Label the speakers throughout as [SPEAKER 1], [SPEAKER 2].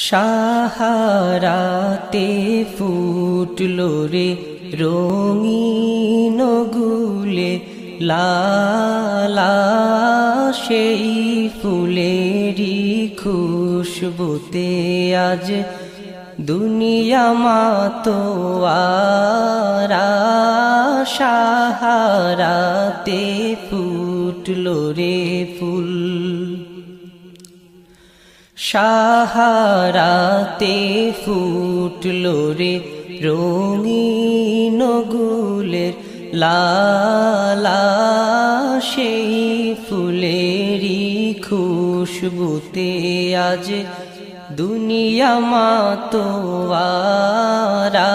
[SPEAKER 1] সাহারাতে ফুটলো রে রঙিন গুলে লালা সেই ফুলেরই খুশবুতে আজ দুনিয়া মাতো আরা সাহারাতে ফুটলো রে ফুল সাহারাতে ফুটলো রে রঙিন গুলের লালা, সেই ফুলেরই খুশবুতে আজ দুনিয়া মাতোয়ারা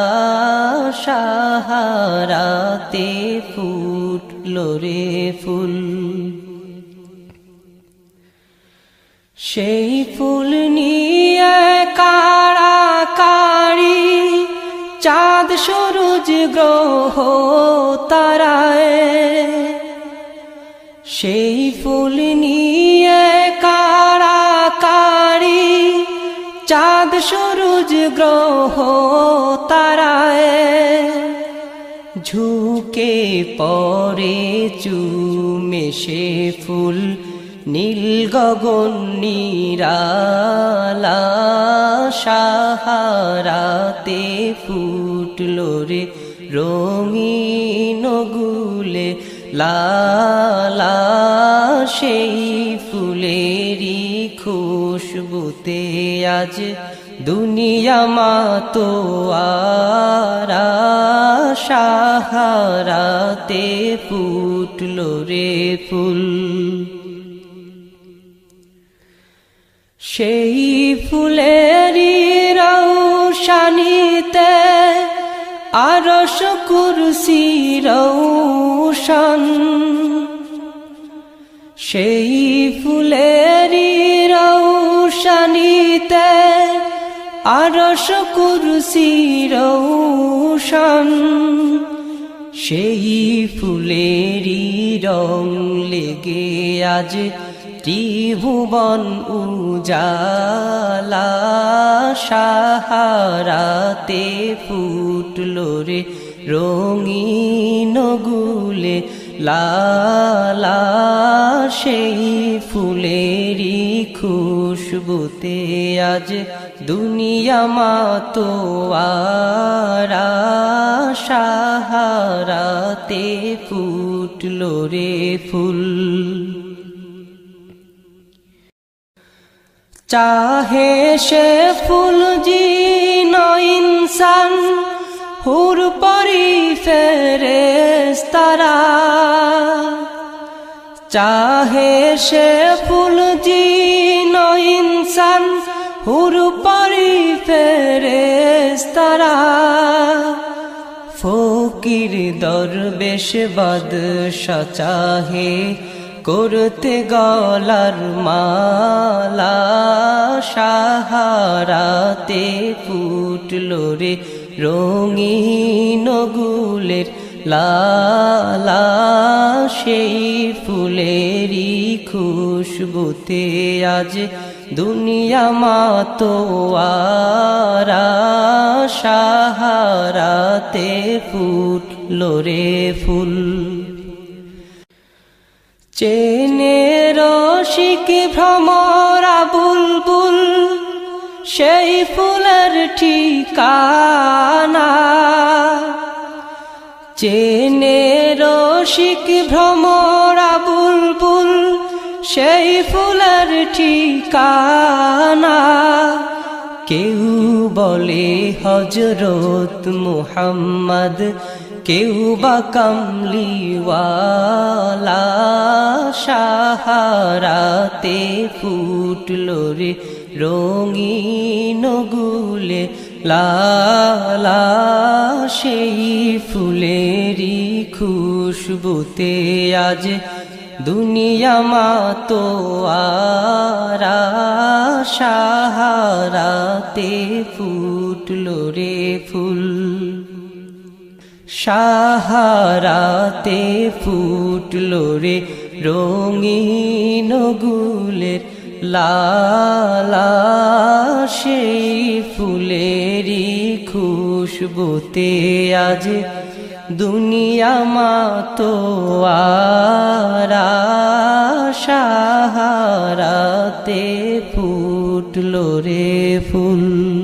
[SPEAKER 1] সাহারাতে ফুটলো রে ফুল সেই ফুল নিয়ে কাড়াকাড়ি চাঁদ সরুজ গ্রহ তারায়। সেই ফুল নিয়ে কাড়াকাড়ি চাঁদ সরুজ গ্রহ তারায়। ঝুঁকে পরে চুমে সে ফুল নীল গগন নিরালা সাহারাতে ফুটলো রে রঙিন গুলে, লালা সেই ফুলেরই খুশবুতে আজ দুনিয়া মাতো আরা সাহারাতে ফুটলো রে ফুল। সেই ফুলেরই রৌশানিতে আরস কুরসি রৌশন। সেই ফুলেরই রৌশানিতে আরস কুরসি রৌশন। সেই ফুলেরই রং লেগে আজ ত্রিভুবন উজালা, সাহারাতে ফুটলো রে রঙিন গুলে, লালা সেই ফুলেরই খুশবুতে আজ দুনিয়া মাতো আরা, সাহারাতে ফুটলো রে ফুল। চাহে সে ফুল জিন ইনসান, হুর পরি ফেরেস তারা চাহে সে ফুল জিন ইনসান, হুর পরি ফেরেস তারা ফকির দরবেশ বাদশা চাহে করতে গলার মালা। সাহারাতে ফুটলো রে রঙিন গুলের লালা, সেই ফুলেরই খুশবুতে আজ দুনিয়া মাতো সাহারাতে ফুটলো রে ফুল। চেনে রসিক ভ্রমরা সেই ফুলের ঠিকানা। চেনে রসিক ভ্রমরা বুলবুল সেই ফুলের ঠিকানা। কেউ বলে হজরত মুহাম্মদ কেউ বা কামলিওয়ালা সাহারাতে ফুটলো রে রঙিন গুলে, লালা সেই ফুলেরই খুশবুতে আজ দুনিয়া মাতো আরা সাহারাতে ফুটলো রে ফুল। সাহারাতে ফুটলো রে রঙিন গুলের লালা, সেই খুশবুতে আজ দুনিয়া মাতো আরা সাহারাতে ফুটলো রে ফুল।